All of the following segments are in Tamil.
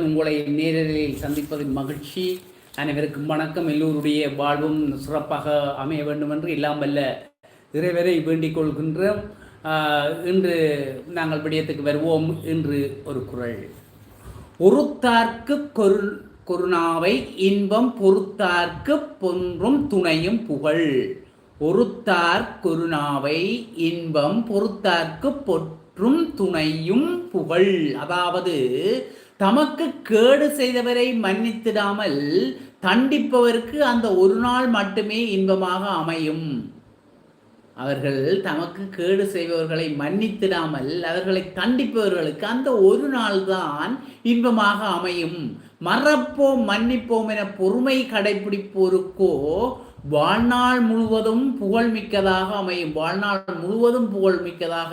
உங்களை நேரலில் சந்திப்பதில் மகிழ்ச்சி. அனைவருக்கும் வணக்கம். எல்லோருடைய வாழ்வும் சிறப்பாக அமைய வேண்டும் என்று இல்லாமல்ல இறைவரை வேண்டிக் கொள்கின்றோம். இன்று நாங்கள் விடயத்துக்கு வருவோம் என்று ஒரு குறள் ஒருத்தார்க்கு கொரு கொருணாவை இன்பம் பொறுத்தார்க்கு பொன்றும் துணையும் புகழ். ஒருத்தார் கொருணாவை இன்பம் பொறுத்தார்க்கு பொற்றும் துணையும் புகழ். அதாவது தமக்கு கேடு செய்தவரை மன்னித்திடாமல் தண்டிப்பவருக்கு அந்த ஒரு நாள் மட்டுமே இன்பமாக அமையும். அவர்கள் தமக்கு கேடு செய்பவர்களை மன்னித்திடாமல் அவர்களை தண்டிப்பவர்களுக்கு அந்த ஒரு நாள் தான் இன்பமாக அமையும். மறப்போம் மன்னிப்போம் என பொறுமை கடைபிடிப்போருக்கோ வாழ்நாள் முழுவதும் புகழ்மிக்கதாக அமையும். வாழ்நாள் முழுவதும் புகழ்மிக்கதாக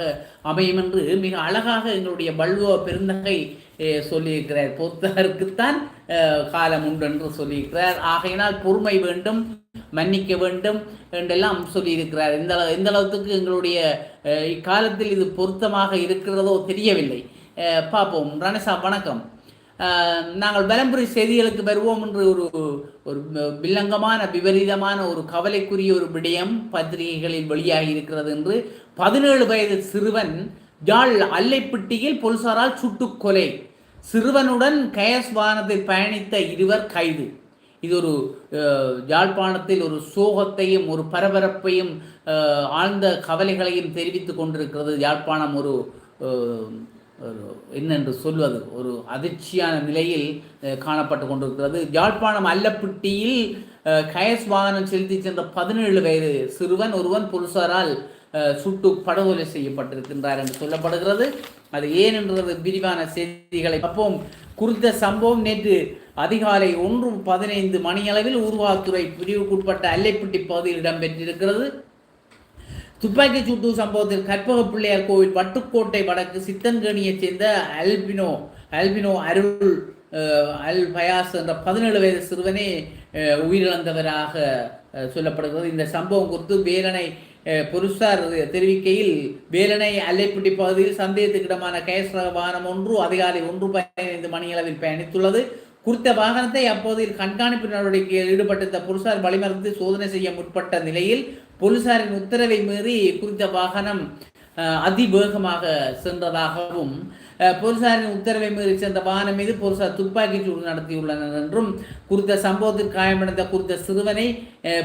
அமையும் என்று மிக அழகாக எங்களுடைய வள்ளுவ பெருந்தகை சொல்லியிருக்கிறார். பொறுத்தாருக்குத்தான் காலம் உண்டு என்று சொல்லியிருக்கிறார். ஆகையினால் பொறுமை வேண்டும் மன்னிக்க வேண்டும் என்றெல்லாம் சொல்லியிருக்கிறார். இந்த அளவு- எந்த அளவுக்கு எங்களுடைய இக்காலத்தில் இது பொருத்தமாக இருக்கிறதோ தெரியவில்லை. பார்ப்போம். ரணசா வணக்கம். நாங்கள் பலம்புரி செய்திகளுக்கு வருவோம் என்று ஒரு ஒரு வில்லங்கமான விபரீதமான ஒரு கவலைக்குரிய ஒரு விடயம் பத்திரிகைகளில் வெளியாகி இருக்கிறது என்று பதினேழு வயது சிறுவன் யாழ் அல்லைப்பட்டியில் போலீசாரால் சுட்டுக்கொலை சிறுவனுடன் கயஸ் வாகனத்தில் பயணித்த இருவர் கைது. இது ஒரு யாழ்ப்பாணத்தில் ஒரு சோகத்தையும் ஒரு பரபரப்பையும் ஆழ்ந்த கவலைகளையும் தெரிவித்து கொண்டிருக்கிறது. யாழ்ப்பாணம் ஒரு என்னென்று சொல்வது? ஒரு அதிர்ச்சியான நிலையில் காணப்பட்டு கொண்டிருக்கிறது. யாழ்ப்பாணம் அல்லப்பட்டியில் கயஸ் வாகனம் செலுத்தி சென்ற பதினேழு வயது சிறுவன் ஒருவன் போலீசாரால் சுட்டு படுகொலை செய்யப்பட்டிருக்கின்றார் என்று சொல்லப்படுகிறது. அது ஏன் விரிவான செய்திகளை பார்ப்போம். குறித்த சம்பவம் நேற்று அதிகாலை ஒன்று பதினைந்து மணியளவில் ஊர்வாத்துறை பிரிவுக்குட்பட்ட அல்லைப்பட்டி பகுதியில் இடம்பெற்றிருக்கிறது. துப்பாக்கி சூட்டு சம்பவத்தில் கற்பக பிள்ளையார் கோவில் வட்டுக்கோட்டை வடக்கு சித்தன்கனியைச் சேர்ந்த அல்பினோ அல்பினோ அருள் அஹ், அல் பயாஸ் என்ற பதினேழு வயது சிறுவனே அஹ், உயிரிழந்தவராக சொல்லப்படுகிறது. இந்த சம்பவம் குறித்து வேலனை பொருசார் தெரிவிக்கையில் வேலனை அல்லைப்பட்டி பகுதியில் சந்தேகத்துக்கிடமான கேஸ் வாகனம் ஒன்று அதிகாலை ஒன்று பதினைந்து மணியளவில் பயணித்துள்ளது. குறித்த வாகனத்தை அப்போதில் கண்காணிப்பு நடவடிக்கையில் ஈடுபட்டிருந்த போலீசார் வழிமறித்து சோதனை செய்ய முற்பட்ட நிலையில் போலீசாரின் உத்தரவை மீறி குறித்த வாகனம் அதிவேகமாக சென்றதாகவும் போலீசாரின் உத்தரவை மீறி சென்ற வாகனம் மீது போலீசார் துப்பாக்கிச் சூடு நடத்தியுள்ளனர் என்றும் குறித்த சம்பவத்தில் காயமடைந்த குறித்த சிறுவனை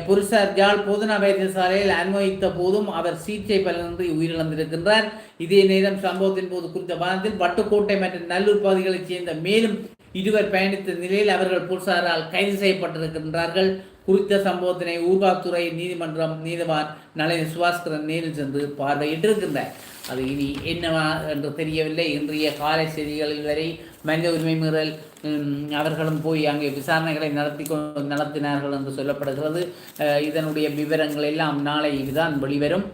போலீசார் ஜாழ் போதனா வைத்தியசாலையில் அனுமதித்த போதும் அவர் சிகிச்சை பலனின்றி உயிரிழந்திருக்கின்றார். இதே நேரம் சம்பவத்தின் போது குறித்த வாகனத்தில் வட்டுக்கோட்டை மற்றும் நல்லூர் பகுதிகளைச் சேர்ந்த மேலும் இருவர் பயணித்த நிலையில் அவர்கள் போலீசாரால் கைது செய்யப்பட்டிருக்கின்றார்கள். குறித்த சம்பவத்தினை ஊர்காத்துறை நீதிமன்றம் நீதிவான் நளினி சுபாஸ்கரன் நேரில் சென்று பார்வையிட்டிருக்கின்றார். அது இனி என்னவா என்று தெரியவில்லை. இன்றைய காலை செய்திகளில் வரை மனித உரிமை மீறல் அவர்களும் போய் அங்கே விசாரணைகளை நடத்தி கொ நடத்தினார்கள் என்று சொல்லப்படுகிறது. இதனுடைய விவரங்கள் எல்லாம் நாளை இதுதான் வெளிவரும்.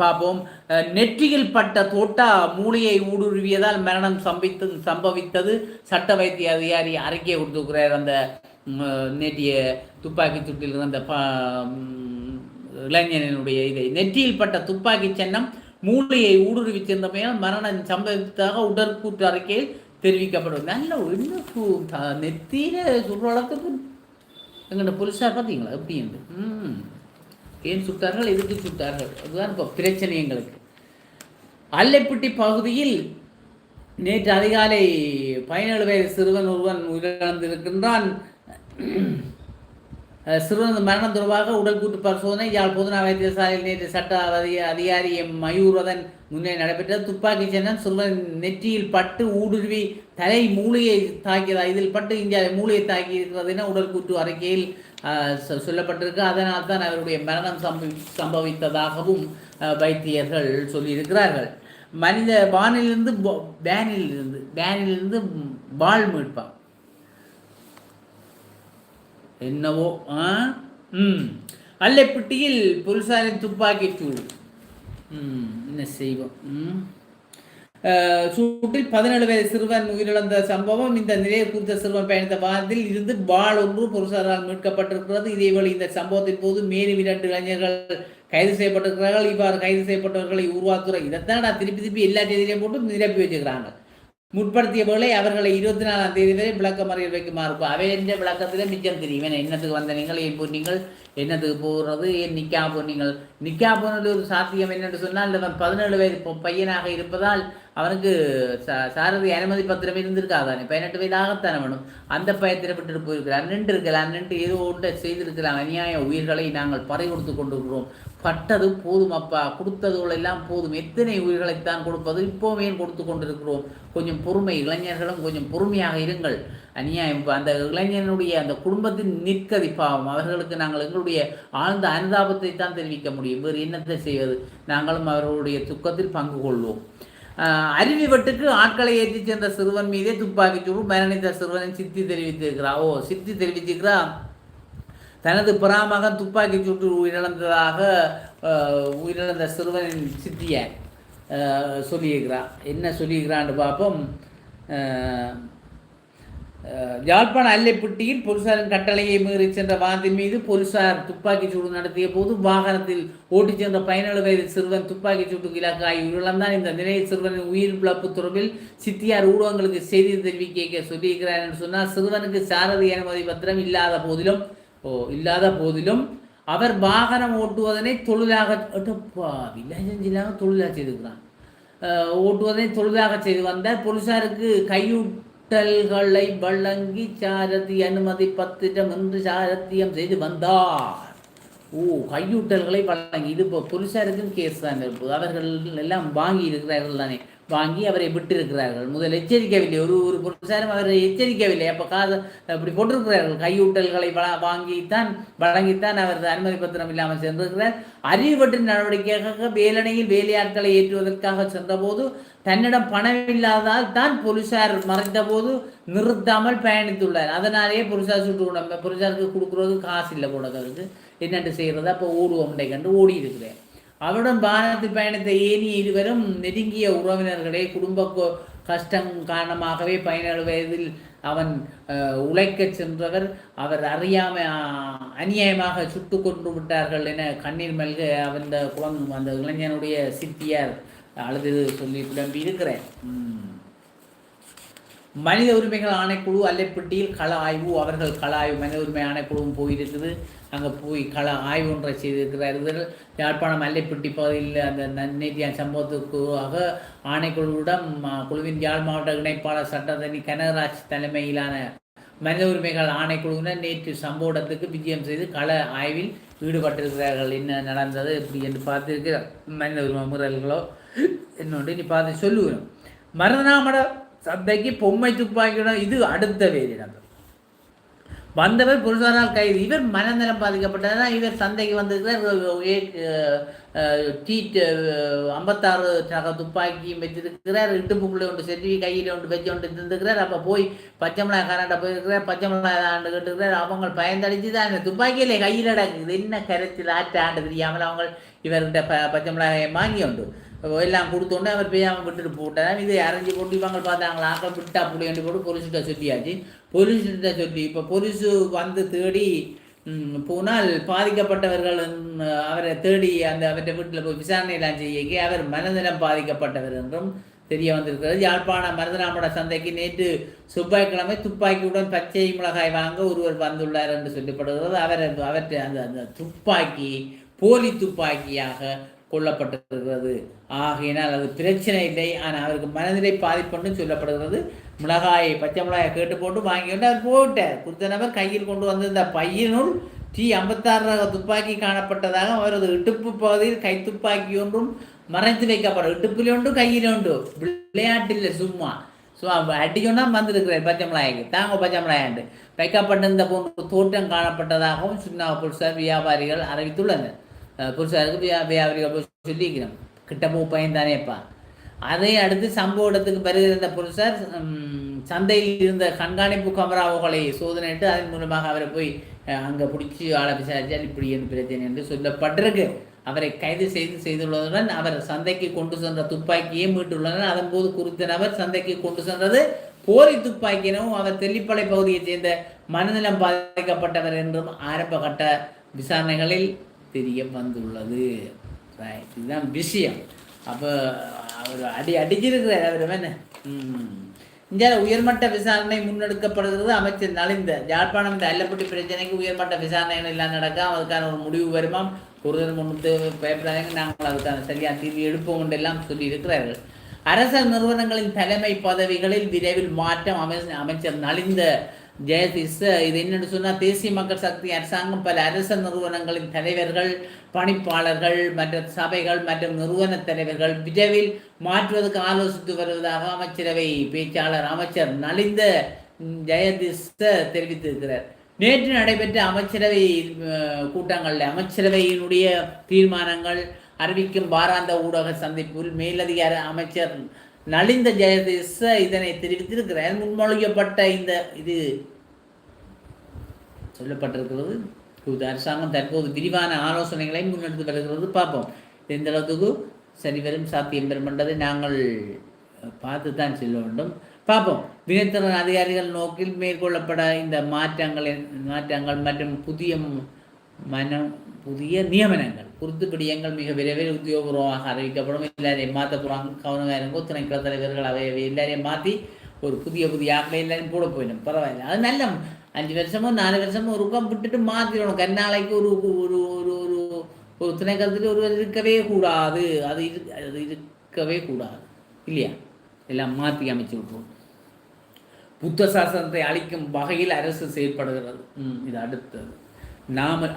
பார்ப்போம். நெற்றியில் பட்ட தோட்டா மூளையை ஊடுருவியதால் மரணம் சம்பித்து சம்பவித்தது. சட்ட வைத்திய அதிகாரி அறிக்கை கொடுத்துக்கிறார் அந்த ம், நேற்றைய துப்பாக்கி சூட்டில் இருந்த ப இளைஞனுடைய இதை. நெற்றியில் பட்ட துப்பாக்கி சின்னம் மூளையை ஊடுருவி சென்றமையால் மரணம் சம்பவித்ததாக உடற்கூற்று அறிக்கையில் தெரிவிக்கப்படும். நல்ல இன்னும் நெத்தியில சுடுற அளவுக்கு புதுசாக பார்த்தீங்களா? எப்படி என்று? ம். ஏன் சுட்டார்கள்? எதுக்கு சுட்டார்கள்? அதுதான் இப்போ பிரச்சனை எங்களுக்கு. அல்லைப்பட்டி பகுதியில் நேற்று அதிகாலை பதினேழு வயது சிறுவன் ஒருவன் உயிரிழந்திருக்கின்றான். சிறுவனது மரணம் தொடர்பாக உடல் கூட்டு பரிசோதனை யாழ் பொதுநா வைத்தியசாலையில் நேற்று சட்ட அதிகாரி எம். மயூரதன் முன்னே நடைபெற்றது. துப்பாக்கி சின்னம் சிறுவன் நெற்றியில் பட்டு ஊடுருவி தலை மூளையை தாக்கியதா இதில் பட்டு இங்கே மூளையை தாக்கி இருக்கிறது என உடல் கூட்டு அறிக்கையில் சொ- சொல்லப்பட்டிருக்கு. அதனால் தான் அவருடைய மரணம் சம்பவி சம்பவித்ததாகவும் வைத்தியர்கள் சொல்லியிருக்கிறார்கள். மனித வானிலிருந்து பேனிலிருந்து வேனிலிருந்து வேனிலிருந்து பால் மீட்பான் என்னவோ ஆ? ம். அல்லைப்பட்டியில் போலீசாரின் துப்பாக்கி சூடு ம் என்ன செய்வோம்? ம். சூட்டில் பதினேழு வயது சிறுவன் உயிரிழந்த சம்பவம் இந்த நிலையை குறித்த சிறுவன் பயணித்த வாகனத்தில் இருந்து பால் ஒன்று பொருசாரால் மீட்கப்பட்டிருக்கிறது. இதேவேளை இந்த சம்பவத்தின் போது மேலும் இரண்டு இளைஞர்கள் கைது செய்யப்பட்டிருக்கிறார்கள். இவ்வாறு கைது செய்யப்பட்டவர்களை உருவாக்குற இதைத்தான் நான் திருப்பி திருப்பி எல்லா செய்தியிலையும் போட்டு நிரப்பி வச்சுக்கிறாங்க. முற்படுத்திய போலே அவர்களை இருபத்தி நாலாம் தேதி வரை விளக்கமறியல் வைக்குமாறு. அவை என்ற விளக்கத்தில் மிச்சம் தெரியும். என்னத்துக்கு வந்த நீங்கள் ஏன் நீங்கள்? என்னது போகிறது ஏன் நிக்கா போனீங்கள் நிக்கா போனது ஒரு சாத்தியம் என்னென்று சொன்னால் அவன் பதினேழு வயது பையனாக இருப்பதால் அவனுக்கு சாரதி அனுமதி பத்திரம் இருந்திருக்காதானே பதினெட்டு வயதாகத்தானே வேணும் அந்த பயத்தில் விட்டுட்டு போயிருக்கிறார் நின்று இருக்கலாம் நின்று ஏதோ ஒன்றை செய்திருக்கலாம். அநியாய உயிர்களை நாங்கள் பறை கொடுத்து கொண்டிருக்கிறோம். பட்டது போதும் அப்பா. கொடுத்ததுகள் எல்லாம் போதும். எத்தனை உயிர்களைத்தான் கொடுப்பது? இப்போவே கொடுத்து கொண்டிருக்கிறோம்? கொஞ்சம் பொறுமை இளைஞர்களும் கொஞ்சம் பொறுமையாக இருங்கள். அநியாயம் அந்த இளைஞனுடைய அந்த குடும்பத்தின் நிற்கதி பாவம். அவர்களுக்கு நாங்கள் எங்களுடைய ஆழ்ந்த அனுதாபத்தை தான் தெரிவிக்க முடியும். வேறு என்னத்தை செய்வது? நாங்களும் அவர்களுடைய துக்கத்தில் பங்கு கொள்வோம். அருவி வெட்டுக்கு ஆட்களை ஏற்றி சென்ற சிறுவன் மீதே துப்பாக்கி சூடு. மரணித்த சிறுவனை சித்தி தெரிவித்திருக்கிறா. ஓ சித்தி தெரிவித்திருக்கிறா? தனது பிராமகன் துப்பாக்கி சூட்டு உயிரிழந்ததாக உயிரிழந்த சிறுவனின் சித்தியை சொல்லியிருக்கிறான் என்ன சொல்லியிருக்கிறான்னு பார்ப்போம். யாழ்ப்பாண அல்லைப்பட்டியில் போலீசாரின் கட்டளையை மீறி சென்ற வாகனத்தின் மீது போலீசார் துப்பாக்கிச் சூடு நடத்திய போது வாகனத்தில் ஓட்டிச் சென்ற பதினேழு வயது சிறுவன் துப்பாக்கி சூட்டுக்கு இலக்காகி உயிரிழந்தான். இந்த நிலையில் சிறுவனின் உயிர் பிளப்பு தொடர்பில் சித்தியார் ஊடகங்களுக்கு செய்தி தெரிவிக்க சொல்லியிருக்கிறார் என்று சொன்னால் சிறுவனுக்கு சாரதி அனுமதி பத்திரம் இல்லாத போதிலும் ஓ இல்லாத போதிலும் அவர் வாகனம் ஓட்டுவதனை தொழிலாக அடப்பா, வில்லேஜிலாக தொழிலாக செய்திருக்கிறான். ஓட்டுவதனை ஓட்டுவதை தொழிலாக செய்து வந்தார் போலீசாருக்கு கையூட்டல்களை வழங்கி சாரதி அனுமதி பத்திரம் என்று சாரத்தியம் செய்து வந்தார். ஓ கையூட்டல்களை வழங்கி. இது இப்போ போலீசாருக்கும் கேஸ் தான். இருப்பது அவர்கள் எல்லாம் வாங்கி இருக்கிறார்கள் தானே. வாங்கி அவரை விட்டிருக்கிறார்கள். முதல் எச்சரிக்கவில்லை. ஒரு ஒரு புருஷாரும் அவரை எச்சரிக்கவில்லை. அப்போ காது அப்படி போட்டிருக்கிறார்கள். கையூட்டல்களை வள வாங்கித்தான் வழங்கித்தான் அவர் அனுமதி பத்திரம் இல்லாமல் சென்றிருக்கிறார். அறிவுபட்டு நடவடிக்கையாக வேலணையில் வேலையாட்களை ஏற்றுவதற்காக சென்றபோது தன்னிடம் பணம் இல்லாததால் தான் போலீசார் மறைந்தபோது நிறுத்தாமல் பயணித்துள்ளார். அதனாலேயே புருஷார் சுட்டு உடம்பு புருஷாருக்கு கொடுக்குறது காசு இல்லை போனதற்கு என்னென்று செய்கிறது அப்போ ஓடுவோம் கண்டு ஓடி இருக்கிறேன் அவருடன் வாகனத்தில் பயணித்த ஏனிய இருவரும் நெருங்கிய உறவினர்களே குடும்ப கஷ்டம் காரணமாகவே பதினேழு வயதில் அவன் உழைக்க உழைக்கச் சென்றவர். அவர் அறியாம அநியாயமாக சுட்டு கொண்டு விட்டார்கள் என கண்ணீர் மல்க அந்த குழந்தை அந்த இளைஞனுடைய சித்தியார் அழுது சொல்லி புலம்பி இருக்கிறேன். மனித உரிமைகள் ஆணைக்குழு அல்லைப்பட்டியில் கள ஆய்வு அவர்கள் கள ஆய்வு மனித உரிமை ஆணைக்குழுவும் போயிருக்குது. அங்கே போய் கள ஆய்வு ஒன்றை செய்திருக்கிறார்கள் யாழ்ப்பாணம் அல்லைப்பட்டி பகுதியில் அந்த ந- சம்பவத்துக்காக ஆணைக்குழுவிடம் குழுவின் யாழ் மாவட்ட இணைப்பாளர் சட்டத்தனி கனகராஜ் தலைமையிலான மனித உரிமைகள் ஆணைக்குழுவினர் நேற்று சம்பவ இடத்துக்கு விஜயம் செய்து கள ஆய்வில் ஈடுபட்டிருக்கிறார்கள். என்ன நடந்தது இப்படி என்று பார்த்திருக்கிற மனித உரிமை முறைகளோ என்னொன்று நீ பார்த்து சொல்லுவேன் மருதநாமட சந்தைக்கு பொம்மை துப்பாக்கியுடன் இது அடுத்த வேறிடம் வந்தவர் புருஷரால் கைது. இவர் மனநலம் பாதிக்கப்பட்டதான் இவர் சந்தைக்கு வந்திருக்கிறார். டீட் ஐம்பத்தாறு சக துப்பாக்கியும் வச்சிருக்கிறார் இடுப்புக்குள்ளே ஒன்று செட்டி கையில் ஒன்று வச்சு ஒன்று இருந்திருக்கிறார் அப்போ போய் பச்சை மிளகாய் காராண்ட போயிருக்கிறார். பச்சை மிளகாய் ஆண்டு கேட்டுக்கிறார் அவங்க பயந்தடிச்சு தான் இந்த துப்பாக்கியிலே கையில் அடங்குது. என்ன கருத்தில் ஆற்ற ஆண்டு தெரியாமல் அவங்க இவர்கிட்ட ப பச்சை மிளகாயை வாங்கி உண்டு. எல்லாம் கொடுத்தோன்னே அவர் பேயாமல் விட்டுட்டு போட்டார்? இதை அரைஞ்சி போட்டு இவங்க பார்த்தாங்களா? ஆக்கள் விட்டா புள்ளியண்டு போட்டு போலீஸ்கிட்ட சொல்லியாச்சு. போலீஸ்கிட்ட சொல்லி இப்போ போலீஸு வந்து தேடி போனால் பாதிக்கப்பட்டவர்கள் அவரை தேடி அந்த அவர்கிட்ட வீட்டில் போய் விசாரணையெல்லாம் செய்ய அவர் மனநலம் பாதிக்கப்பட்டவர் என்றும் தெரிய வந்திருக்கிறது. யாழ்ப்பாணம் மருதராமட சந்தைக்கு நேற்று செவ்வாய்க்கிழமை துப்பாக்கியுடன் பச்சை மிளகாய் வாங்க ஒருவர் வந்துள்ளார் என்று சொல்லப்படுகிறது. அவர் அவற்றை அந்த அந்த துப்பாக்கி போலி துப்பாக்கியாக கொல்லப்பட்டிருக்கிறது ஆகையினால் அது பிரச்சனை இல்லை. ஆனால் அவருக்கு மனநிலை பாதிப்புன்னு சொல்லப்படுகிறது. மிளகாயை பச்சை மிளகாயை கேட்டு போட்டு வாங்கி கொண்டு அவர் போட்டார் குறித்த நபர் கையில் கொண்டு வந்திருந்த பையனுள் டி ஐம்பத்தாறு ரக துப்பாக்கி காணப்பட்டதாக அவரது இடுப்பு பகுதியில் கை துப்பாக்கி ஒன்றும் மறைத்து வைக்கப்படும் இடுப்பில் உண்டு கையில் உண்டு. விளையாட்டில் சும்மா. ஸோ அடிக்கணும்னா வந்திருக்கிறார் பச்சை மிளகாய்க்கு. தாங்க பச்சை மிளகாய்ண்டு. வைக்கப்பட்டிருந்த போன்ற தோட்டம் காணப்பட்டதாகவும் சுண்ணா புல்சார் வியாபாரிகள் அறிவித்துள்ளனர். புருஷாருக்கு வியா வியாபாரிகள் போய் சொல்லிக்கிறோம் கிட்ட போ பையன் தானேப்பா அதை அடுத்து சம்பவ இடத்துக்கு பிறகு இருந்த புருஷர் சந்தையில் இருந்த கண்காணிப்பு கமராவுகளை சோதனையிட்டு அதன் மூலமாக அவரை போய் அங்கே பிடிச்சி ஆளை விசாரித்தால் இப்படி என்று பிரச்சனை என்று சொல்லப்பட்டிருக்கு அவரை கைது செய்து செய்துள்ளதுடன் அவர் சந்தைக்கு கொண்டு சென்ற துப்பாக்கியை மீட்டுள்ளனர் அதன்போது குறித்த நபர் சந்தைக்கு கொண்டு சென்றது போரி துப்பாக்கி எனவும் அவர் தெல்லிப்பளை பகுதியைச் சேர்ந்த மனநலம் பாதிக்கப்பட்டவர் என்றும் ஆரம்ப கட்ட விசாரணைகளில் தெரிய வந்துள்ளது. ரைட் இதுதான் விஷயம். அப்போ அவர் அடி அடிச்சிருக்கிறார். அவர் என்ன? ம். இந்த உயர்மட்ட விசாரணை முன்னெடுக்கப்படுகிறது. அமைச்சர் நலிந்த யாழ்ப்பாணம் இந்த அல்லப்பட்டி பிரச்சனைக்கு உயர்மட்ட விசாரணைகள் எல்லாம் நடக்கும் அதுக்கான ஒரு முடிவு வருமா? ஒருவர் முன்னுக்கு பயப்படாதீங்க. நாங்கள் அதுக்கான சரியான தீர்வு எடுப்போம் எல்லாம் சொல்லி இருக்கிறார்கள் அரச நிறுவனங்களின் தலைமை பதவிகளில் விரைவில் மாற்றம் அமைச்சர் நலிந்த ஜெயதிஸ் இது என்னென்னு சொன்னால் தேசிய மக்கள் சக்தி அரசாங்கம் பல அரச நிறுவனங்களின் தலைவர்கள் பணிப்பாளர்கள் மற்ற சபைகள் மற்றும் நிறுவன தலைவர்கள் விரைவில் மாற்றுவதற்கு ஆலோசித்து வருவதாக அமைச்சரவை பேச்சாளர் அமைச்சர் நலிந்த ஜெயதிஸ் தெரிவித்திருக்கிறார். நேற்று நடைபெற்ற அமைச்சரவை கூட்டங்களில் அமைச்சரவையினுடைய தீர்மானங்கள் அறிவிக்கும் வாராந்த ஊடக சந்திப்பில் மேலதிகார அமைச்சர் நலிந்த ஜெயதேச இதனை தெரிவித்திருக்கிறார் முன்மொழியப்பட்ட இந்த இது சொல்லப்பட்டிருக்கிறது. இது அரசாங்கம் தற்போது விரிவான ஆலோசனைகளை முன்னெடுத்து வருகிறது. பார்ப்போம். இது எந்த அளவுக்கு சரிவரும் சாத்தியம் பெறும் என்றதை நாங்கள் பார்த்து தான் செல்ல வேண்டும். பார்ப்போம். வினைத்திறன் அதிகாரிகள் நோக்கில் மேற்கொள்ளப்பட இந்த மாற்றங்களின் மாற்றங்கள் மற்றும் புதிய மனம் புதிய நியமனங்கள். குருத்து பிடியங்கள் மிக விரைவில் உத்தியோகபூர்வமாக அறிவிக்கப்படும். எல்லாரையும் மாற்ற போகிறாங்க கவனமாக இருக்கும் திணைக்கள தலைவர்கள் அவை எல்லாரையும் மாற்றி ஒரு புதிய புதிய ஆக்களை எல்லாரும் போட போயிடும். பரவாயில்ல. அது நல்ல அஞ்சு வருஷமோ நாலு வருஷமோ ஒரு உக்கம் விட்டுட்டு மாற்றிடணும் கண்ணாலைக்கு ஒரு ஒரு ஒரு ஒரு ஒரு திணைக்களத்தில் ஒருவர் இருக்கவே கூடாது. அது இரு அது இருக்கவே கூடாது. இல்லையா? எல்லாம் மாற்றி அமைச்சு விட்டுருவோம் புத்த சாசனத்தை அழிக்கும் வகையில் அரசு செயல்படுகிறது. ம், இது அடுத்தது. நாம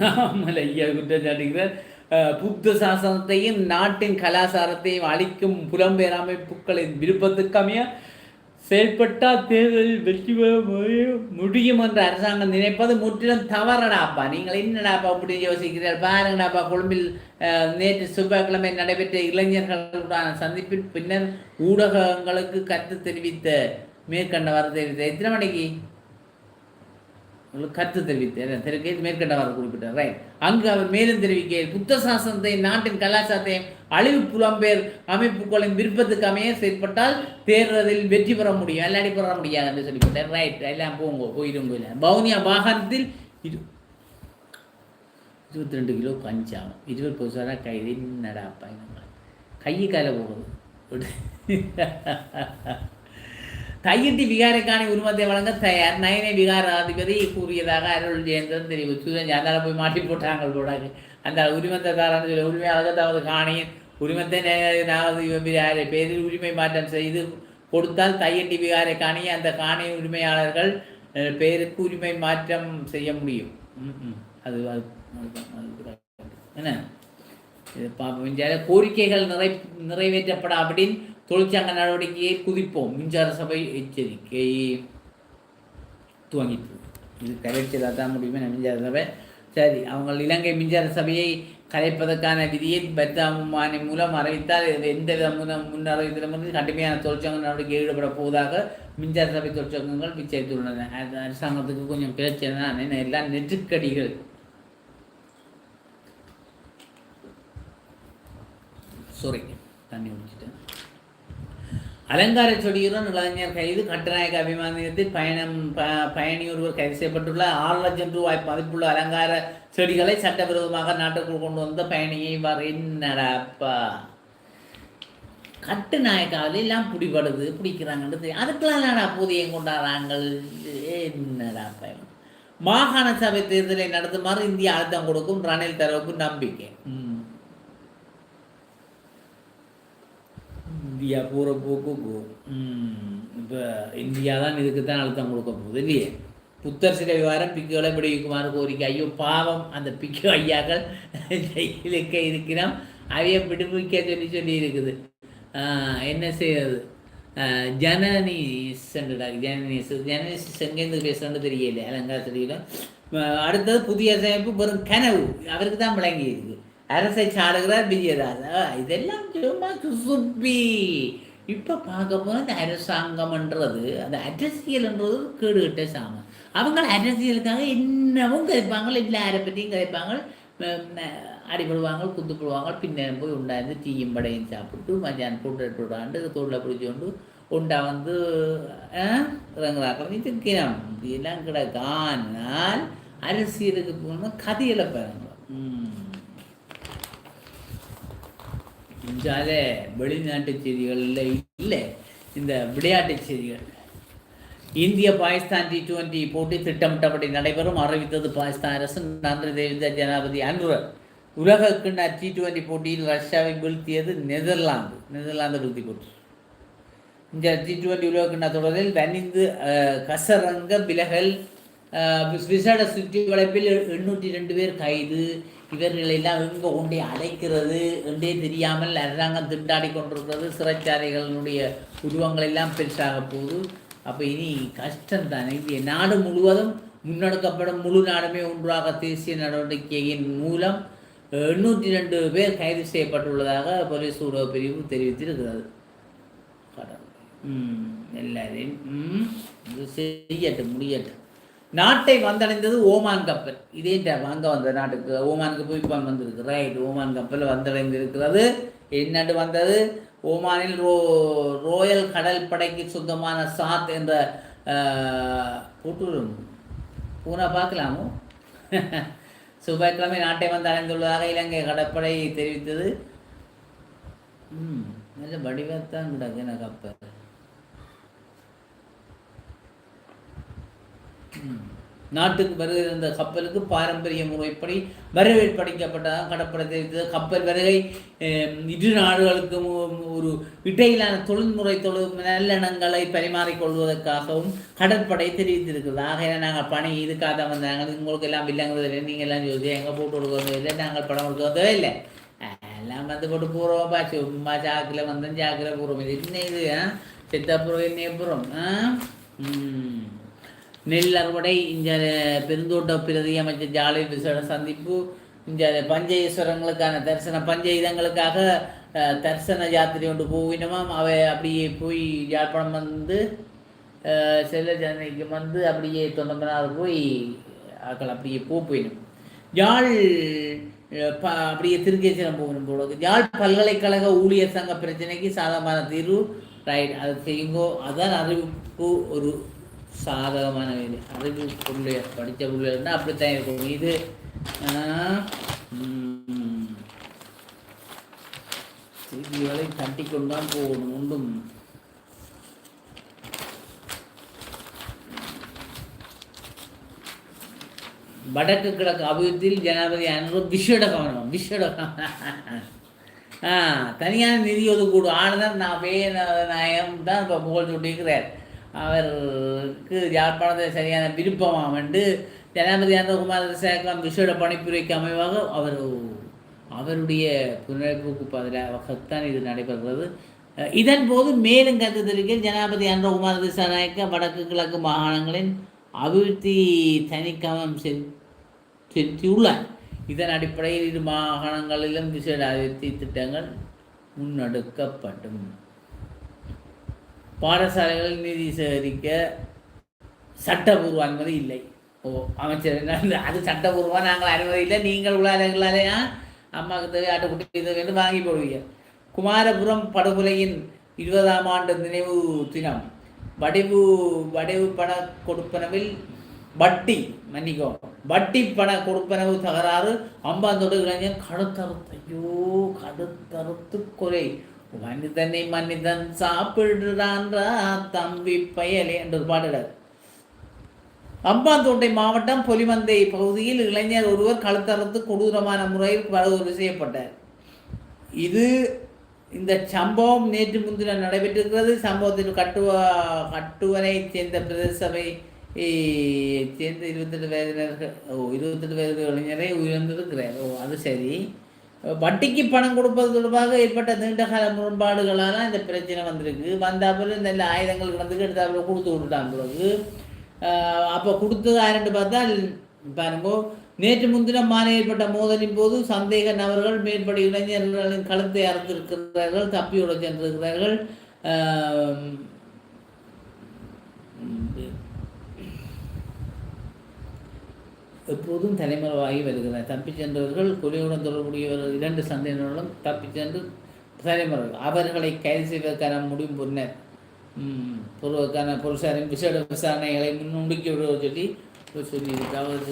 நாமல் ஐயா குற்றச்சாட்டுகிறார் புத்த சாசனத்தையும் நாட்டின் கலாச்சாரத்தையும் அழிக்கும் புலம்பெயர் அமைப்புகளின் விருப்பத்துக்கமைய செயல்பட்டால் தேர்தலில் வெற்றி பெற முடியும் முடியும் என்று அரசாங்கம் நினைப்பது முற்றிலும் தவறடாப்பா நீங்கள் என்னடாப்பா அப்படி யோசிக்கிறீர்கள்? பாருங்கடாப்பா கொழும்பில் நேற்று செவ்வாய்க்கிழமை நடைபெற்ற இளைஞர்களுடான சந்திப்பின் பின்னர் ஊடகங்களுக்கு கருத்து தெரிவித்த மேற்கண்ட தெரிவித்த எத்தனை மணிக்கு? கருத்து தெரிவித்தார் தெரிவிக்க மேற்கண்டவாறு குறிப்பிட்டார். ரைட் அங்கு அவர் மேலும் தெரிவிக்க புத்த சாசனத்தை நாட்டின் கலாச்சாரத்தையும் அழிவு புலம்பெயர் அமைப்புகளின் விருப்பத்துக்கு அமைய செயற்பட்டால் தேர்தலில் வெற்றி பெற முடியும். எல்லாடி பெற முடியாது என்று சொல்லிவிட்டார். ரைட் எல்லாம் போங்க போயிடுங்க இல்லை பவுனியா வாகனத்தில் இரு இருபத்தி ரெண்டு கிலோ கஞ்சாகும் இருபது பைசா கைது என்னடா கை கையை கால கையிட்டி விகாரைக்கான உரிமத்தை வழங்க தயார் நயனை விகாராதிபதி கூறியதாக அருள் ஜெயந்திரன் தெரிவித்து அதனால போய் மாட்டி போட்டாங்க போடாங்க அந்த உரிமத்தை தாரான்னு சொல்லி உரிமையாளர் அதாவது காணியின் உரிமத்தை நே- பேரில் உரிமை மாற்றம் செய்து கொடுத்தால் தையட்டி விகாரை காணியை அந்த காணி உரிமையாளர்கள் பேருக்கு உரிமை மாற்றம் செய்ய முடியும் அது என்ன இது பார்ப்போம் கோரிக்கைகள் நிறை நிறைவேற்றப்படாவிடின் தொழிற்சங்க நடவடிக்கையை குதிப்போம். மின்சார சபை எச்சரிக்கை துவங்கிட்டு இது கலைச்சதாக தான் முடியுமே மின்சார சபை. சரி அவங்க இலங்கை மின்சார சபையை கலைப்பதற்கான விதியை பத்தாமானி மூலம் அறிவித்தால் எந்த வித முன்ன கடுமையான தொழிற்சங்க நடவடிக்கை ஈடுபட போவதாக மின்சார சபை தொழிற்சங்கங்கள் நிச்சயித்துள்ளன அது அரசாங்கத்துக்கு கொஞ்சம் பிரச்சனை தான். என்ன எல்லாம் நெருக்கடிகள். சாரி தண்ணி குடிச்சிட்டேன் அலங்கார சொடியுடன் இளைஞர் கைது கட்டநாயக்க அபிமானியத்தில் பயணம் ப- பயணி ஒருவர் கைது செய்யப்பட்டுள்ள ஆறு லட்சம் ரூபாய் மதிப்புள்ள அலங்கார செடிகளை சட்டவிரோதமாக நாட்டுக்குள் கொண்டு வந்த பயணியை வரப்பா என்னடாப்பா? கட்டு நாயக்காவில் எல்லாம் பிடிபடுது பிடிக்கிறாங்கன்னு தெரியும். அதுக்கெல்லாம் என்னடா பூதியம் கொண்டாடுறாங்க என்னடா பயணம் மாகாண சபை தேர்தலை நடத்துமாறு இந்தியா அழுத்தம் கொடுக்கும் ரணில் தரவுக்கு நம்பிக்கை ம். இந்தியா போகிற போக்கு இப்போ இந்தியா தான் இதுக்கு தான் அழுத்தம் கொடுக்க போகுது இல்லையே? புத்தர் சிலை விவகாரம் பிக்குகளை விடுவிக்குமாறு கோரிக்கை. ஐயோ பாவம் அந்த பிக்கு ஐயாக்கள் ஜெயிலுக்க இருக்கிறோம். அவைய விடுவிக்க சொல்லி சொல்லி இருக்குது என்ன செய்யறது? ஆஹ் ஜனநீஸ் சென்றுடா ஜனனி ஜனனி எங்கேருந்து அலங்கா தெரியல அடுத்தது புதிய அமைப்பு வெறும் கனவு. அவருக்கு தான் விளங்கி இருக்குது அரசை சாடுகிறார் விஜயராஜா இதெல்லாம் சும்மா சுசுப்பி. இப்போ பார்க்க போனால் இந்த அரசாங்கம்ன்றது அந்த அரசியல்ன்றது கேடுகட்ட சாமம். அவங்க அரசியலுக்காக என்னவும் கதைப்பாங்க இல்லை யாரை பற்றியும் கதைப்பாங்க. அடிபடுவாங்க குத்துப்படுவாங்க பின்னர் போய் உண்டாந்து டீயும் படையும் சாப்பிட்டு மத்தியானம் போட்டு போடாண்டு தோளில் பிடிச்சி கொண்டு உண்டா வந்து இறங்குறாக்கள் நீ திக்கலாம் இதெல்லாம் கிடக்கு ஆனால் அரசியலுக்கு போனால் கதையில் பாருங்க ம் இந்தியாவில் வெளிநாட்டு செய்திகளில் இல்லை இந்த விளையாட்டுச் செய்திகள். இந்திய பாகிஸ்தான் டி டுவெண்டி போட்டி திட்டமிட்டபடி நடைபெறும். அறிவித்தது பாகிஸ்தான் அரசு. நன்றி தெரிவித்த ஜனாதிபதி அன்வர் உலக கிண்ண டி டுவெண்டி போட்டியில் ரஷ்யாவை வீழ்த்தியது நெதர்லாந்து. நெதர்லாந்து வீழ்த்தி போட்டு இந்த டி டுவெண்டி உலக கிண்ண தொடரில் வனிந்து கசரங்க விலகல் விசேட சுற்றி வளைப்பில் எண்ணூற்றி ரெண்டு பேர் கைது. இவர்களை எல்லாம் எங்கே கொண்டே அடைக்கிறது என்றே தெரியாமல் அரசாங்கம் திண்டாடி கொண்டிருக்கிறது. சிறைச்சாலைகளினுடைய உருவங்கள் எல்லாம் பெருசாக போகுது. அப்போ இனி கஷ்டம் தானே இது நாடு முழுவதும் முன்னெடுக்கப்படும் முழு நாடுமே ஒன்றாக தேசிய நடவடிக்கையின் மூலம் எண்ணூற்றி ரெண்டு பேர் கைது செய்யப்பட்டுள்ளதாக போலீஸ் ஊடக பிரிவு தெரிவித்திருக்கிறது. கடவுள். ம், எல்லாரையும் இது செய்யட்டும் முடியட்டும். நாட்டை வந்தடைந்தது ஓமான் கப்பல். இதே டைம் அங்கே வந்த நாட்டுக்கு ஓமானுக்கு போய் இப்போ வந்திருக்கு. ரைட் ஓமான் கப்பல் வந்தடைந்திருக்கிறது. என்னண்டு வந்தது? ஓமானில் ரோ ரோயல் கடல் படைக்கு சொந்தமான சாத் என்ற போட்டு பூனை பார்க்கலாமோ? செவ்வாய்க்கிழமை நாட்டை வந்து அடைந்துள்ளதாக இலங்கை கடற்படை தெரிவித்தது. ம் நல்ல வடிவத்தான் கிடக்கு எனக்கு கப்பல். நாட்டுக்கு வருகிற இந்த கப்பலுக்கு பாரம்பரிய முறைப்படி வரவேற்பு வரவேற்பளிக்கப்பட்டதாக கடற்படை தெரிவித்தது. கப்பல் வருகை இரு நாடுகளுக்கும் ஒரு இடையிலான தொழில்முறை தொழில் நல்லெண்ணங்களை பரிமாறிக்கொள்வதற்காகவும் கடற்படை தெரிவித்திருக்கிறது. ஆகையில நாங்கள் பணி இதுக்காக வந்தாங்க உங்களுக்கு எல்லாம் இல்லைங்கிறது இல்லை. நீங்கள் எல்லாம் சொல்லி எங்கே போட்டு கொடுக்கறது இல்லை. நாங்கள் படம் கொடுக்கறதோ இல்லை. எல்லாம் வந்து போட்டு போகிறோம்ப்பா சும்மா சாக்கில் வந்தோம் சாக்கில் போகிறோம் இது என்ன இது ஆ? சித்தப்புறம் என்ன புறம் ஆ? ம். நெல் அறுவடை இந்த பெருந்தோட்ட பிரதி அமைச்சர் ஜாலை விசேட சந்திப்பு இந்த பஞ்சேஸ்வரங்களுக்கான தரிசன பஞ்சயுதங்களுக்காக தரிசன யாத்திரை ஒன்று போவினமாம். அவை அப்படியே போய் யாழ்ப்பாணம் வந்து செல்ல ஜனனிக்கு வந்து அப்படியே தொண்டமனார் போய் ஆக்கள் அப்படியே போ போயினும். யாழ் ப அப்படியே திருக்கேசனம் போகணும் போல யாழ் பல்கலைக்கழக ஊழியர் சங்க பிரச்சனைக்கு சாதகமான தீர்வு. ரைட் அது செய்யுங்கோ. அதான் அறிவிப்பு ஒரு சாதகமான வேலை. அதுக்கு பிள்ளைய படித்த இருந்தால் அப்படித்தான் இருக்கும். இது ஆஹ், வரை செய்திகளை தட்டி கொண்டுதான் போகணும் உண்டும் வடக்கு கிழக்கு அபிவிருத்தியில் ஜனாதிபதி அனுர் விஷேட கவனம் விஷேட கவனம். ஆ தனியான நிதி ஒதுக்கூடும் ஆனதான் நான் நாயம் தான் இப்போ புகழ் சொல்லியிருக்கிறார் அவருக்கு யாழ்ப்பாணத்தில் சரியான விருப்பமாம் என்று ஜனாதிபதி அனந்தகுமார் சேகரம் விஷேட பணிப்புரைக்கு அமைவாக அவர் அவருடைய புனரமைப்புக்கு பதிலாகத்தான் இது நடைபெறுகிறது. இதன் போது மேலும் கருத்து தெரிவிக்க ஜனாதிபதி அன்றகுமார் திசாநாயக்க வடக்கு கிழக்கு மாகாணங்களின் அபிவிருத்தி தனிக்கவனம் செலுத்தியுள்ளார். இதன் அடிப்படையில் இரு மாகாணங்களிலும் விசேட அபிவிருத்தி திட்டங்கள் முன்னெடுக்கப்படும் பாடசாலைகளில் நிதி சேகரிக்க சட்டபூர்வ அனுமதி இல்லை. ஓ அமைச்சர் என்ன அது சட்டபூர்வமாக நாங்கள் அனுமதி இல்லை. நீங்கள் உள்ளாலே அம்மாவுக்கு தேவை ஆட்டுக்குட்டி தேவை என்று வாங்கி போடுவீங்க குமாரபுரம் படுகொலையின் இருபதாம் ஆண்டு நினைவு தினம். வடிவு வடிவு பண கொடுப்பனவில் வட்டி மன்னிக்கோ வட்டி பண கொடுப்பனவு தகராறு அம்பாந்தோடு இளைஞன் கடுத்தறுத்து ஐயோ கடுத்தறுத்து கொலை. மனிதனை மனிதன் சாப்பிடுறான்றா தம்பி பயலே என்று ஒரு பாடுகிறார் அம்பாந்தோட்டை மாவட்டம் பொலிமந்தை பகுதியில் இளைஞர் ஒருவர் கழுத்தறுத்து கொடூரமான முறையில் படுகொலை செய்யப்பட்டார் இது இந்த சம்பவம் நேற்று முன்தினம் நடைபெற்றிருக்கிறது சம்பவத்தில் கட்டுவ கட்டுவனை சேர்ந்த பிரதேசபை சேர்ந்த இருபத்தெட்டு வயதினர்கள் ஓ இருபத்தெட்டு வயது இளைஞரை உயர்ந்திருக்கிறார் ஓ அது சரி வட்டிக்கு பணம் கொடுப்பது தொடர்பாக ஏற்பட்ட நீண்டகால முரண்பாடுகளால் இந்த பிரச்சனை வந்திருக்கு. வந்தாப்புல நல்ல ஆயுதங்கள் கிடந்துக்கு எடுத்தாப்புல கொடுத்து விட்டுட்டாங்க பிறகு. அப்போ கொடுத்தது ஆரண்டு பார்த்தால் பாருங்க நேற்று முன்தினம் மாலை ஏற்பட்ட மோதலின் போது சந்தேக நபர்கள் மேற்படி இளைஞர்களின் கழுத்தை அறுத்திருக்கிறார்கள் தப்பியோட சென்றிருக்கிறார்கள் ஆம், எப்போதும் தலைமறைவாகி வருகிறார். தப்பிச் சென்றவர்கள் கொலையுடன் தொடர்புடையவர்கள் இரண்டு சந்தேகங்களும் தப்பிச் சென்று தலைமறை அவர்களை கைது செய்வதற்கான முடிவு பின்னர் ம், பொருளுக்கான விசேட விசாரணைகளை முன்னுடுக்கி விடுவது சொல்லி சொல்லியிருக்கு அவர்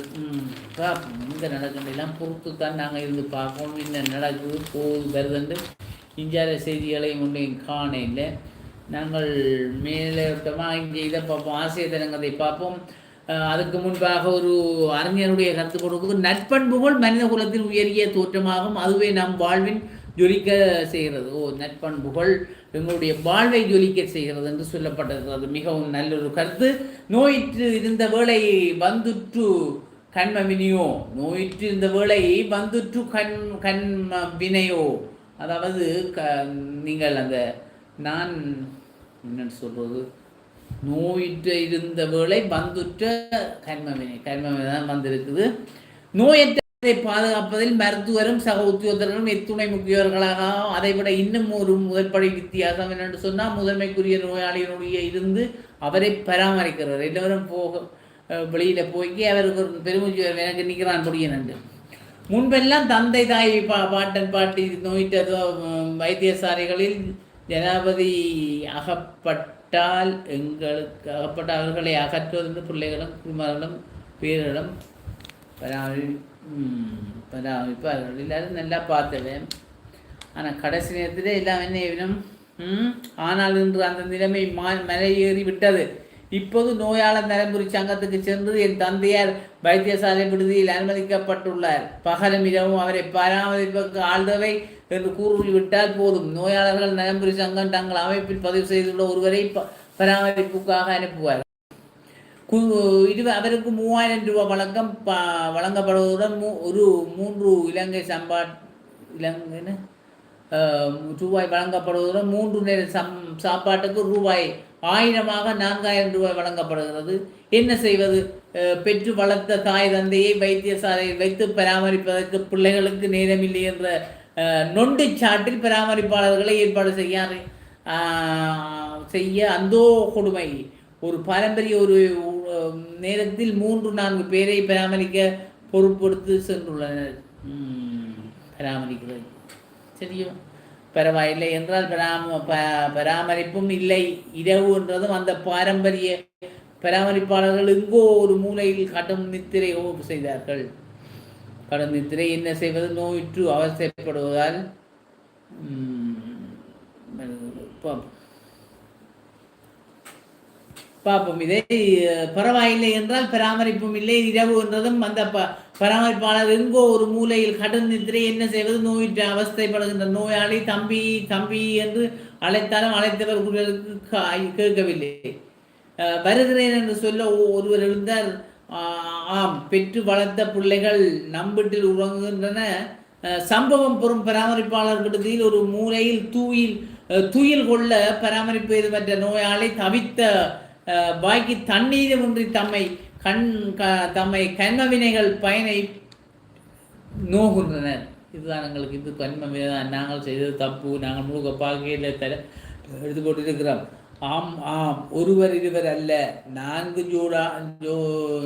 இந்த நடக்கின்றெல்லாம் பொறுத்து தான் நாங்கள் இருந்து பார்க்கணும். என்ன நடக்குது போகுது வருதுண்டு இஞ்சார செய்திகளையும் ஒன்றையும் காண இல்லை நாங்கள் மேலோட்டமாக இங்கே இதை பார்ப்போம். ஆசிரியர் தினங்கதை பார்ப்போம். அதுக்கு முன்பாக ஒரு அறிஞருடைய கருத்து கொடுக்குது நட்பண்புகள் மனித குலத்தின் உயரிய தோற்றமாகும் அதுவே நம் வாழ்வின் ஜொலிக்க செய்கிறது. ஓ நட்பண்புகள் எங்களுடைய வாழ்வை ஜொலிக்க செய்கிறது என்று சொல்லப்பட்டிருக்கிறது. மிகவும் நல்ல ஒரு கருத்து. நோயிற்று இருந்த வேளை வந்துற்று கண்மவினியோ? நோயிற்று இருந்த வேளை வந்துற்று கண் கண்ம வினையோ அதாவது க நீங்கள் அந்த நான் என்னன்னு சொல்கிறது நோயுற்று இருந்த வேளை வந்துற்ற கர்மவினை கர்மவினை தான் வந்திருக்குது. நோயற்றதை பாதுகாப்பதில் மருத்துவரும் சக உத்தியோகர்களும் எத்துணை முக்கியவர்களாக. அதைவிட இன்னும் ஒரு முதற்படை வித்தியாசம் என்னென்று சொன்னால் முதன்மைக்குரிய நோயாளியினுடைய இருந்து அவரை பராமரிக்கிறார். எல்லோரும் போக வெளியில் வெளியில போய் அவருக்கு ஒரு பெருமூச்சு எனக்கு நிற்கிறான் முடியனண்டு முன்பெல்லாம் தந்தை தாய் பா பாட்டன் பாட்டி நோயிட்ட வைத்தியசாலைகளில் ஜனாபதி அகப்பட்டால் எங்களுக்கு அகப்பட்ட அவர்களை அகற்றுவது பிள்ளைகளும் குமாரர்களும் பேரிடம் பராமரி பராமரிப்பார்கள் எல்லாரும் நல்லா பார்த்துவேன். ஆனால் கடைசி நேரத்தில் எல்லாம் என்ன இவனும் ஆனால் இன்று அந்த நிலைமை மா மலை ஏறி விட்டது. இப்போது நோயாளர் நலம்புரி சங்கத்துக்கு சென்று என் தந்தையார் வைத்தியசாலை விடுதியில் அனுமதிக்கப்பட்டுள்ளார். பகலும் இரவும் அவரை பராமரிப்புக்கு ஆழ்ந்தவை என்று கூறிவிட்டால் போதும். நோயாளர்கள் நலம்புரி சங்கம் தங்கள் அமைப்பில் பதிவு செய்துள்ள ஒருவரை பராமரிப்புக்காக அனுப்புவார். இது அவருக்கு மூவாயிரம் ரூபாய் வழக்கம் வழங்கப்படுவதுடன் ஒரு மூன்று இலங்கை சம்பா இலங்கைன்னு ரூபாய் வழங்கப்படுவதுடன் மூன்று நேர சம் சாப்பாட்டுக்கு ரூபாய் ஆயிரமாக நான்காயிரம் ரூபாய் வழங்கப்படுகிறது. என்ன செய்வது? அஹ், பெற்று வளர்த்த தாய் தந்தையை வைத்தியசாலையில் வைத்து பராமரிப்பதற்கு பிள்ளைகளுக்கு நேரமில்லை என்ற நொண்டி சாட்டில் பராமரிப்பாளர்களை ஏற்பாடு செய்யார். செய்ய அந்தோ கொடுமை. ஒரு பாரம்பரிய ஒரு நேரத்தில் மூன்று நான்கு பேரை பராமரிக்க பொறுப்படுத்து சென்றுள்ளனர். பராமரிக்கிறது. சரியோ பரவாயில்லை என்றால் பராம ப பராமரிப்பும் இல்லை. இரவு என்றதும் அந்த பாரம்பரிய பராமரிப்பாளர்கள் எங்கோ ஒரு மூலையில் கடும் நித்திரை செய்தார்கள். கடும் நித்திரை என்ன செய்வது? நோயுற்று அவசரப்படுவதால் உம், பார்ப்போம். பார்ப்போம் இதை பரவாயில்லை என்றால் பராமரிப்பும் இல்லை. இரவு என்றதும் அந்த ப பராமரிப்பாளர் எங்கோ ஒரு மூலையில் கடன் நித்திரை என்ன செய்வது? நோயிட்டு அவஸ்தைப்படுகின்ற நோயாளி தம்பி தம்பி என்று அழைத்தாலும் அழைத்தவர் குரலுக்கு கேட்கவில்லை. அஹ், வருகிறேன் என்று சொல்ல ஒருவர் எழுந்தார். ஆம் பெற்று வளர்த்த பிள்ளைகள் நம்பிட்டில் உறங்குகின்றன. சம்பவம் பெறும் பராமரிப்பாளர் விடுதியில் ஒரு மூலையில் தூயில் துயில் கொள்ள பராமரிப்பு எதுமற்ற நோயாளி தவித்த அஹ், வாய்க்கு தண்ணீருமின்றி தம்மை கண் க தம்மை கண்மவினைகள் பயனை நோகுகின்றனர் இதுதான் எங்களுக்கு இது கண்ம நாங்கள் செய்தது தப்பு. நாங்கள் முழுக்க பார்க்கையில் தர எடுத்து போட்டிருக்கிறோம் ஆம் ஆம். ஒருவர் இருவர் அல்ல. நான்கு ஜோடா ஜோ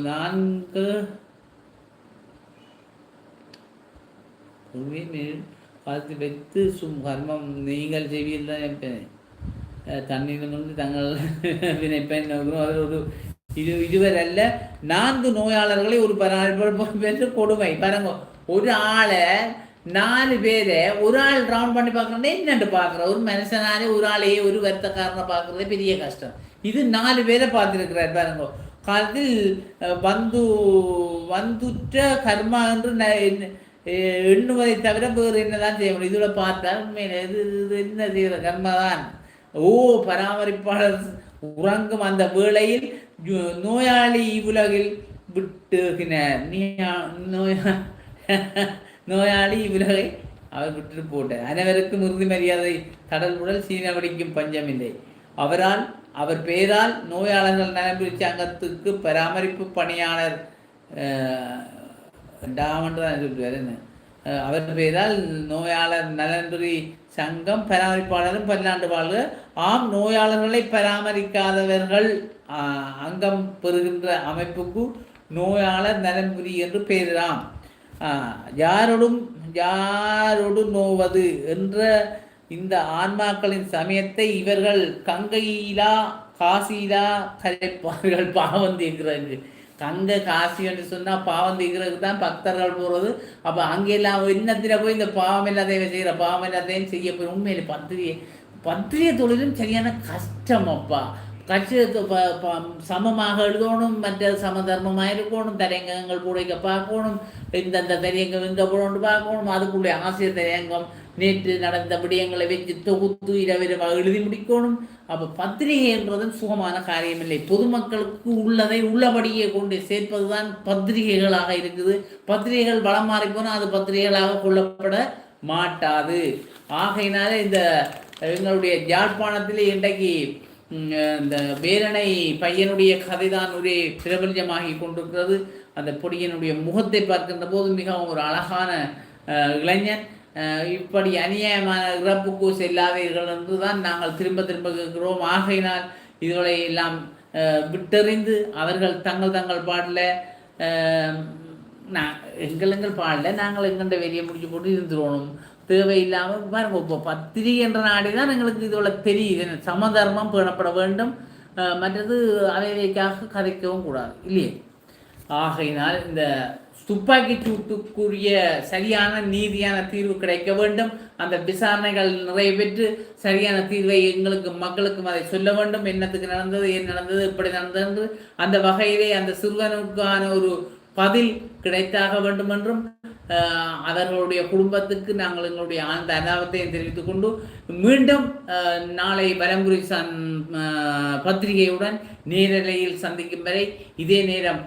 நான்கு. பார்த்து வைத்து சும் கர்மம். நீங்கள் செய்வீர்கள் தான் நினைப்பேன் தண்ணீர் வந்து தங்கள் வினைப்பேன் நோக்கிறோம் அதில் ஒரு இது இதுவர் அல்ல. நான்கு நோயாளர்களை ஒரு பராமரிப்பு கொடுமை. பாருங்க ஒரு ஆளை நாலு பேரை ஒரு ஆள் ரவுண்ட் பண்ணி பார்க்கறதே என்னண்டு பார்க்குற? ஒரு மனுஷனாலே ஒரு ஆளையே ஒரு வருத்தக்காரனை பார்க்குறதே பெரிய கஷ்டம். இது நாலு பேரை பார்த்துருக்கிறார் பாருங்க. காலத்தில் வந்து வந்துற்ற கர்மா என்று எண்ணுவதை தவிர வேறு என்னதான் செய்ய முடியும்? இதில் பார்த்தா உண்மையில இது இது என்ன செய்கிற கர்மா தான் ஓ பராமரிப்பாளர் உறங்கும் அந்த வேளையில் நோயாளி இவ்வுலகில் விட்டுகின. நீ- நோயா நோயாளி இவ்வுலகை அவர் விட்டு போட்டார். அனைவருக்கும் இறுதி மரியாதை கடல் உடல் சீனவடிக்கும் பஞ்சமில்லை அவரால் அவர் பெயரால் நோயாளர்கள் நலன்புரி சங்கத்துக்கு பராமரிப்பு பணியாளர் டாமன்று தான் சொல்லுவார் என்ன? அவர் பெயரால் நோயாளர் நலன்புரி சங்கம் பராமரிப்பாளரும் பல்லாண்டு வாழ்க. ஆம் நோயாளர்களை பராமரிக்காதவர்கள் அங்கம் பெறுகின்ற அமைப்புக்கு நோயாளர் நலன்புரி என்று பெயராம் யாரோடும் யாரோடு நோவது என்ற இந்த ஆன்மாக்களின் சமயத்தை இவர்கள் கங்கையிலா காசியிலா கரைப்பார்கள் பாவம் தீர்க்கிறார்கள் கங்கை காசி என்று சொன்னால் பாவம் தீர்க்கிறதுக்கு தான் பக்தர்கள் போகிறது அப்போ அங்கெல்லாம் இன்னத்தில் போய் இந்த பாவம் எல்லாத்தையும் செய்கிற பாவம் எல்லாத்தையும் செய்ய போய் உண்மையில் பத்திரிகை பத்திரிகை தொழிலும் சரியான கஷ்டம் அப்பா. கஷ்ட ப- ப- சமமாக எழுதணும் மற்ற சமதர்மமாக இருக்கணும் தரையங்கங்கள் கூடைக்க பார்க்கணும் இந்தந்த தரையங்கம் இந்த போடணும் பார்க்கணும் அதுக்குள்ளே ஆசிரியர் தரையங்கம் நேற்று நடந்த விடயங்களை வச்சு தொகுத்து இரவிரவாக எழுதி முடிக்கணும் அப்போ பத்திரிகைன்றதும் சுகமான காரியமில்லை பொதுமக்களுக்கு உள்ளதை உள்ளபடியே கொண்டு சேர்ப்பது தான் பத்திரிகைகளாக இருக்குது பத்திரிகைகள் வளம் மாறி போனால் அது பத்திரிகைகளாக கொள்ளப்பட மாட்டாது ஆகையினால இந்த எங்களுடைய யாழ்ப்பாணத்திலே இன்றைக்கு இந்த வேலனை பையனுடைய கதை தான் ஒரே பிரபஞ்சமாகி கொண்டிருக்கிறது. அந்த பொடியனுடைய முகத்தை பார்க்கின்ற போது மிகவும் ஒரு அழகான இளைஞன். இப்படி அநியாயமான இறப்புக்கு செல்லாதீர்கள் என்று தான் நாங்கள் திரும்ப திரும்ப கேட்கிறோம். ஆகையினால் இதுகளை எல்லாம் விட்டறிந்து அவர்கள் தங்கள் தங்கள் பாடல நான் எங்கள் எங்கள் பாடல நாங்கள் எங்கள்கிட்ட வெளியே முடிச்சு போட்டு இருந்துருவோம். தேவையில்லாமல் பாருங்க இப்போ பத்திரிகை என்ற நாடே தான் எங்களுக்கு இதோட தெரியுது. சமதர்மம் பேணப்பட வேண்டும். மற்றது அவைவைக்காக கதைக்கவும் கூடாது. இல்லையே? ஆகையினால் இந்த துப்பாக்கி சூட்டுக்குரிய சரியான நீதியான தீர்வு கிடைக்க வேண்டும். அந்த விசாரணைகள் நிறைவேற்று சரியான தீர்வை எங்களுக்கு மக்களுக்கும் அதை சொல்ல வேண்டும். என்னத்துக்கு நடந்தது ஏன் நடந்தது இப்படி நடந்தது என்று அந்த வகையிலே அந்த சிறுவனுக்கான ஒரு பதில் கிடைத்தாக வேண்டும் என்றும் அவர்களுடைய குடும்பத்துக்கு நாங்கள் எங்களுடைய ஆழ்ந்த அனுபவத்தையும் தெரிவித்துக் கொண்டு மீண்டும் நாளை வலம்புரி சன் பத்திரிகையுடன் நேரலையில் சந்திக்கும் வரை இதே நேரம்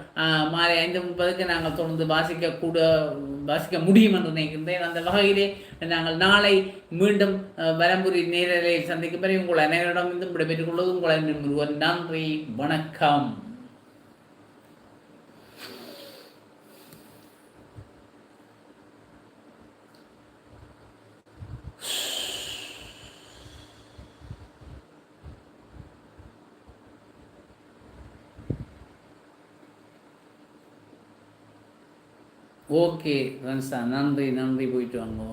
மாலை ஐந்து முப்பதுக்கு நாங்கள் தொடர்ந்து வாசிக்க கூட வாசிக்க முடியும் என்று நினைக்கின்றேன். அந்த வகையிலே நாங்கள் நாளை மீண்டும் வரம்புரி வலம்புரி நேரலையில் சந்திக்கும் வரை உங்கள் அனைவரிடமிருந்தும் விடைபெற்றுக் கொள்வது உங்கள் அன்பின் ஒருவன் நன்றி. வணக்கம். ஓகே ரன்சா நன்றி நன்றி போயிட்டு வாங்க.